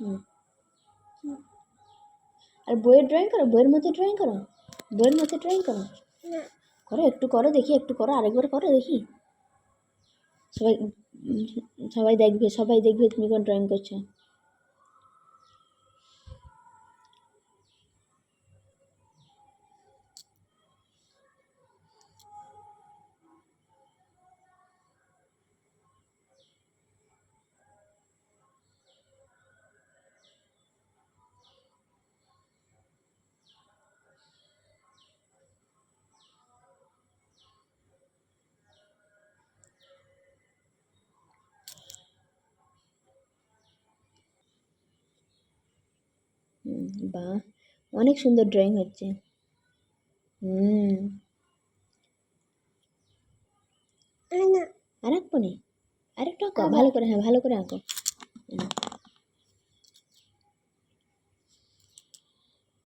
হুম। আর বইয়ের ড্রয়িং করো? বইয়ের মধ্যে ড্রয়িং করো? বইয়ের মধ্যে ড্রয়িং করো? করো একটু করো দেখি একটু করো আরেকবার করো দেখি। সবাই সবাই দেখবে সবাই দেখবে তুমি কোন ড্রয়িং করছ। হুম, বাহ অনেক সুন্দর ড্রয়িং হচ্ছে। হুম। আর না। আর আঁকবো নি আরেকটু আঁকো ভালো করে হ্যাঁ ভালো করে আঁকো।